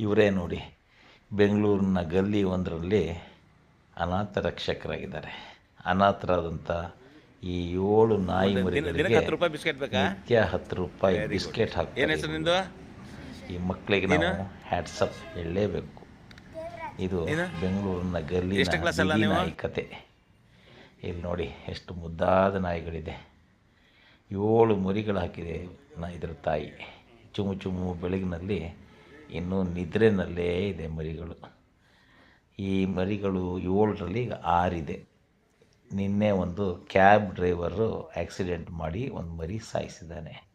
ಇವರೇ ನೋಡಿ ಬೆಂಗಳೂರಿನ ಗಲ್ಲಿ ಒಂದರಲ್ಲಿ ಅನಾಥ ರಕ್ಷಕರಾಗಿದ್ದಾರೆ. ಅನಾಥರಾದಂಥ ಈ ಏಳು ನಾಯಿ ಮರಿಗಳಿಗೆ ಹತ್ತು ರೂಪಾಯಿ ಬಿಸ್ಕೆಟ್ ಬೇಕಾ? ನಿತ್ಯ ಹತ್ತು ರೂಪಾಯಿ ಬಿಸ್ಕೆಟ್ ಹಾಕ್ತಾರೆ ಈ ಮಕ್ಕಳಿಗೆ ನಾವು ಹ್ಯಾಟ್ಸಪ್ ಹೇಳಲೇಬೇಕು. ಇದು? ಬೆಂಗಳೂರಿನ ಗಲ್ಲಿ? ನಾಯಿ ಕತೆ ಇಲ್ಲಿ ನೋಡಿ ಎಷ್ಟು ಮುದ್ದಾದ ನಾಯಿಗಳಿದೆ. ಏಳು ಮರಿಗಳು ಹಾಕಿದೆ ನಾ ಇದರ ತಾಯಿ. ಚುಮು ಚುಮು ಬೆಳಗಿನಲ್ಲಿ ಇನ್ನೂ ನಿದ್ರೆನಲ್ಲೇ ಇದೆ ಮರಿಗಳು. ಈ ಮರಿಗಳು ಏಳರಲ್ಲಿ ಈಗ ಆರಿದೆ. ನಿನ್ನೆ ಒಂದು ಕ್ಯಾಬ್ ಡ್ರೈವರು ಆಕ್ಸಿಡೆಂಟ್ ಮಾಡಿ ಒಂದು ಮರಿ ಸಾಯಿಸಿದ್ದಾನೆ.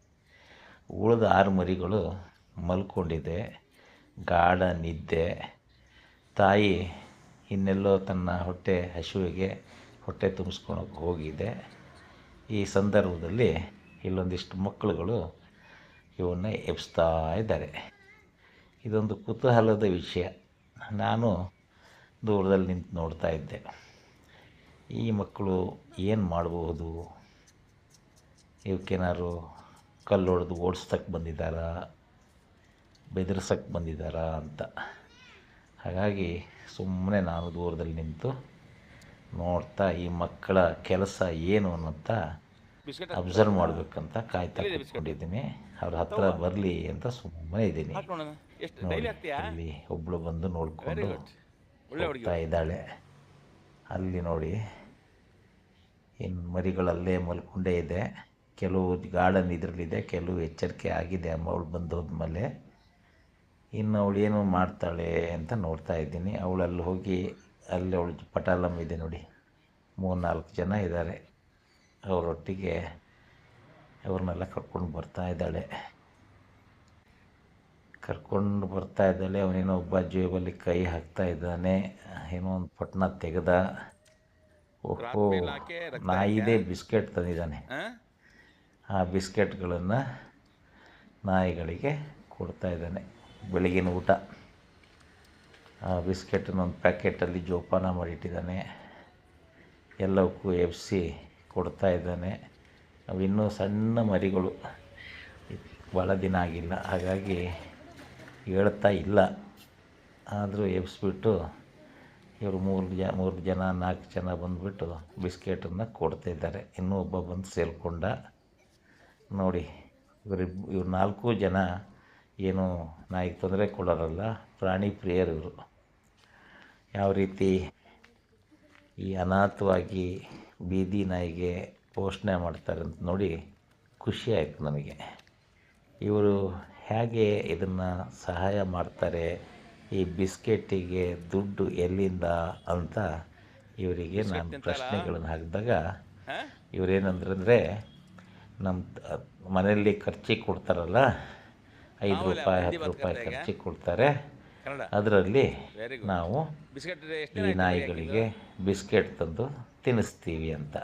ಉಳಿದ ಆರು ಮರಿಗಳು ಮಲ್ಕೊಂಡಿದೆ. ಗಾಢ ನಿದ್ದೆ. ತಾಯಿ ಇನ್ನೆಲ್ಲೋ ತನ್ನ ಹೊಟ್ಟೆ ಹಸುವಿಗೆ ಹೊಟ್ಟೆ ತುಂಬಿಸ್ಕೊಳಕ್ಕೆ ಹೋಗಿದೆ. ಈ ಸಂದರ್ಭದಲ್ಲಿ ಇಲ್ಲೊಂದಿಷ್ಟು ಮಕ್ಕಳುಗಳು ಇವನ್ನ ಎಬ್ಸ್ತಾ ಇದ್ದಾರೆ. ಇದೊಂದು ಕುತೂಹಲದ ವಿಷಯ. ನಾನು ದೂರದಲ್ಲಿ ನಿಂತು ನೋಡ್ತಾ ಇದ್ದೆ. ಈ ಮಕ್ಕಳು ಏನು ಮಾಡಬಹುದು? ಇವಕ್ಕೇನಾದ್ರು ಕಲ್ಲು ಹೊಡೆದು ಓಡಿಸ್ತಕ್ಕೆ ಬಂದಿದ್ದಾರಾ? ಬೆದರ್ಸಕ್ಕೆ ಬಂದಿದ್ದಾರಾ ಅಂತ. ಹಾಗಾಗಿ ಸುಮ್ಮನೆ ನಾನು ದೂರದಲ್ಲಿ ನಿಂತು ನೋಡ್ತಾ ಈ ಮಕ್ಕಳ ಕೆಲಸ ಏನು ಬಿಸ್ಕೆಟ್ ಅಬ್ಸರ್ವ್ ಮಾಡಬೇಕಂತ ಕಾಯ್ತಾ ಕೂತ್ಕೊಂಡಿದ್ದೀನಿ. ಅವ್ರ ಹತ್ರ ಬರಲಿ ಅಂತ ಸುಮ್ಮನೆ ಇದ್ದೀನಿ. ಅಲ್ಲಿ ಒಬ್ಳು ಬಂದು ನೋಡಿಕೊಂಡು ಹೋಗ್ತಾ ಇದ್ದಾಳೆ. ಅಲ್ಲಿ ನೋಡಿ ಇನ್ನು ಮರಿಗಳಲ್ಲೇ ಮಲ್ಕೊಂಡೇ ಇದೆ. ಕೆಲವು ಗಾರ್ಡನ್ ಇದರಲ್ಲಿದೆ ಕೆಲವು ಎಚ್ಚರಿಕೆ ಆಗಿದೆ. ಅಮ್ಮ ಅವಳು ಬಂದು ಹೋದ್ಮೇಲೆ ಇನ್ನು ಅವಳು ಏನು ಮಾಡ್ತಾಳೆ ಅಂತ ನೋಡ್ತಾ ಇದ್ದೀನಿ. ಅವಳಲ್ಲಿ ಹೋಗಿ ಅಲ್ಲಿ ಅವಳು ಪಟಾಲಮ್ ಇದೆ ನೋಡಿ. ಮೂರು ನಾಲ್ಕು ಜನ ಇದ್ದಾರೆ. ಅವರೊಟ್ಟಿಗೆ ಅವ್ರನ್ನೆಲ್ಲ ಕರ್ಕೊಂಡು ಬರ್ತಾ ಇದ್ದಾಳೆ. ಕರ್ಕೊಂಡು ಬರ್ತಾ ಇದ್ದಾಳೆ. ಅವನೇನೋ ಒಬ್ಬ ಜೇಬಲ್ಲಿ ಕೈ ಹಾಕ್ತಾ ಇದ್ದಾನೆ. ಏನೋ ಒಂದು ಪಟ್ನ ತೆಗೆದ. ಓಹೋ ನಾಯಿದೇ ಬಿಸ್ಕೆಟ್ ತಂದಿದ್ದಾನೆ. ಆ? ಬಿಸ್ಕೆಟ್ಗಳನ್ನು ನಾಯಿಗಳಿಗೆ ಕೊಡ್ತಾ ಇದ್ದಾನೆ. ಬೆಳಗಿನ ಊಟ. ಆ ಬಿಸ್ಕೆಟನ್ನು ಒಂದು ಪ್ಯಾಕೆಟಲ್ಲಿ ಜೋಪಾನ ಮಾಡಿಟ್ಟಿದ್ದಾನೆ. ಎಲ್ಲವಕ್ಕೂ ಎಬ್ಸಿ ಕೊಡ್ತಾ ಇದ್ದಾನೆ. ಅವು ಇನ್ನೂ ಸಣ್ಣ ಮರಿಗಳು. ಭಾಳ ದಿನ ಆಗಿಲ್ಲ. ಹಾಗಾಗಿ ಹೇಳ್ತಾ ಇಲ್ಲ. ಆದರೂ ಎಬ್ಸ್ಬಿಟ್ಟು ಇವರು ಮೂರು ಜ, ಮೂರು ಜನ, ನಾಲ್ಕು ಜನ ಬಂದುಬಿಟ್ಟು ಬಿಸ್ಕೆಟನ್ನು ಕೊಡ್ತಾ ಇದ್ದಾರೆ. ಇನ್ನೂ ಒಬ್ಬ ಬಂದು ಸೇರಿಕೊಂಡ. ನೋಡಿ, ಇವರಿಬ್, ಇವ್ರು ನಾಲ್ಕು ಜನ ಏನು ನಾಯಿಗೆ ತೊಂದರೆ ಕೊಡೋರಲ್ಲ, ಪ್ರಾಣಿ ಪ್ರಿಯರು ಇವರು. ಯಾವ ರೀತಿ ಈ ಅನಾಥವಾಗಿ ಬೀದಿ ನಾಯಿಗೆ ಪೋಷಣೆ ಮಾಡ್ತಾರೆ ಅಂತ ನೋಡಿ ಖುಷಿ ಆಯಿತು ನನಗೆ. ಇವರು ಹೇಗೆ ಇದನ್ನು ಸಹಾಯ ಮಾಡ್ತಾರೆ ಈ ಬಿಸ್ಕೆಟಿಗೆ ದುಡ್ಡು ಎಲ್ಲಿಂದ ಅಂತ ಇವರಿಗೆ ನಾನು ಪ್ರಶ್ನೆಗಳನ್ನು ಹಾಕಿದಾಗ ಇವರೇನಂದ್ರೆ ನಮ್ಮ ಮನೆಯಲ್ಲಿ ಖರ್ಚಿಗೆ ಕೊಡ್ತಾರಲ್ಲ ಐದು ರೂಪಾಯಿ ಹತ್ತು ರೂಪಾಯಿ ಖರ್ಚಿಗೆ ಕೊಡ್ತಾರೆ. ಅದರಲ್ಲಿ ನಾವು ಈ ನಾಯಿಗಳಿಗೆ ಬಿಸ್ಕೆಟ್ ತಂದು ತಿನ್ನಿಸ್ತೀವಿ ಅಂತ.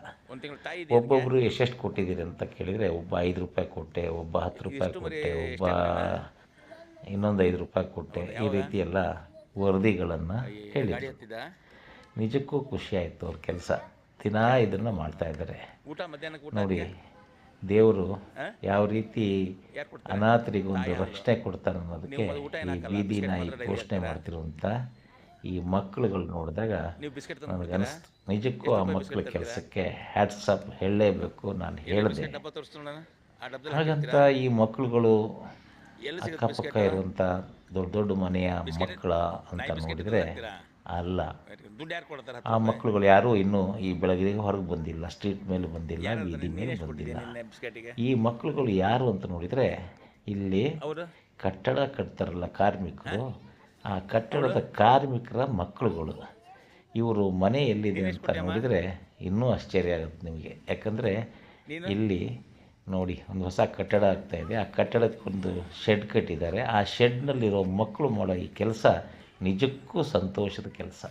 ಒಬ್ಬೊಬ್ರು ಒಬ್ಬೊಬ್ಬರು ಎಷ್ಟೆಷ್ಟು ಕೊಟ್ಟಿದ್ದೀರಿ ಅಂತ ಕೇಳಿದರೆ ಒಬ್ಬ ಐದು ರೂಪಾಯಿ ಕೊಟ್ಟೆ ಒಬ್ಬ ಹತ್ತು ರೂಪಾಯಿ ಕೊಟ್ಟೆ ಒಬ್ಬ ಇನ್ನೊಂದು ಐದು ರೂಪಾಯಿ ಕೊಟ್ಟೆ. ಈ ರೀತಿ ಎಲ್ಲ ವರದಿಗಳನ್ನು ಹೇಳಿದ್ರು. ನಿಜಕ್ಕೂ ಖುಷಿ ಆಯಿತು ಅವ್ರ ಕೆಲಸ. ದಿನಾ ಇದನ್ನು ಮಾಡ್ತಾಯಿದ್ದಾರೆ ನೋಡಿ ದೇವರು ಯಾವ ರೀತಿ ಅನಾಥರಿಗೆ ಒಂದು ಅನಾಥರಿಗೊಂದು ರಕ್ಷಣೆ ಕೊಡ್ತಾರೆ ಅನ್ನೋದಕ್ಕೆ ಈ ಬೀದಿ ನಾಯಿ ಪೋಷಣೆ ಮಾಡ್ತಿರುವಂಥ ಈ ಮಕ್ಕಳುಗಳು ನೋಡಿದಾಗ ನನಗೆ ಅನಿಸ್ತು ನಿಜಕ್ಕೂ ಆ ಮಕ್ಕಳ ಕೆಲಸಕ್ಕೆ ಹ್ಯಾಟ್ಸಪ್ ಹೇಳಲೇಬೇಕು ನಾನು ಹೇಳಿದೆ. ಹಾಗಂತ ಈ ಮಕ್ಕಳುಗಳು ಅಕ್ಕಪಕ್ಕ ಇರುವಂಥ ದೊಡ್ಡ ದೊಡ್ಡ ಮನೆಯ ಮಕ್ಕಳ ಅಂತ ನೋಡಿದರೆ? ಅಲ್ಲ. ದುಡ್ಡು ಯಾರು ಕೊಡ್ತಾರೆ ಆ ಮಕ್ಕಳುಗಳು ಯಾರೂ ಇನ್ನೂ ಈ ಬೆಳಗ್ಗೆ ಹೊರಗೆ ಬಂದಿಲ್ಲ ಸ್ಟ್ರೀಟ್ ಮೇಲೆ ಬಂದಿಲ್ಲ ಬೀದಿ ಮೇಲೆ ಬಂದಿಲ್ಲ. ಈ ಮಕ್ಕಳುಗಳು ಯಾರು ಅಂತ ನೋಡಿದರೆ ಇಲ್ಲಿ ಕಟ್ಟಡ ಕಟ್ತಾರಲ್ಲ ಕಾರ್ಮಿಕರು ಆ ಕಟ್ಟಡದ ಕಾರ್ಮಿಕರ ಮಕ್ಕಳುಗಳು ಇವರು ಮನೆ ಎಲ್ಲಿದೆ ಅಂತ ನೋಡಿದರೆ ಇನ್ನೂ ಆಶ್ಚರ್ಯ ಆಗುತ್ತೆ ನಿಮಗೆ. ಯಾಕಂದರೆ ಇಲ್ಲಿ ನೋಡಿ ಒಂದು ಹೊಸ ಕಟ್ಟಡ ಆಗ್ತಾಯಿದೆ ಇದೆ. ಆ ಕಟ್ಟಡಕ್ಕೊಂದು ಶೆಡ್ ಕಟ್ಟಿದ್ದಾರೆ. ಆ ಶೆಡ್ನಲ್ಲಿರೋ ಮಕ್ಕಳು ಮಾಡೋ ಈ ಕೆಲಸ ನಿಜಕ್ಕೂ ಸಂತೋಷದ ಕೆಲಸ.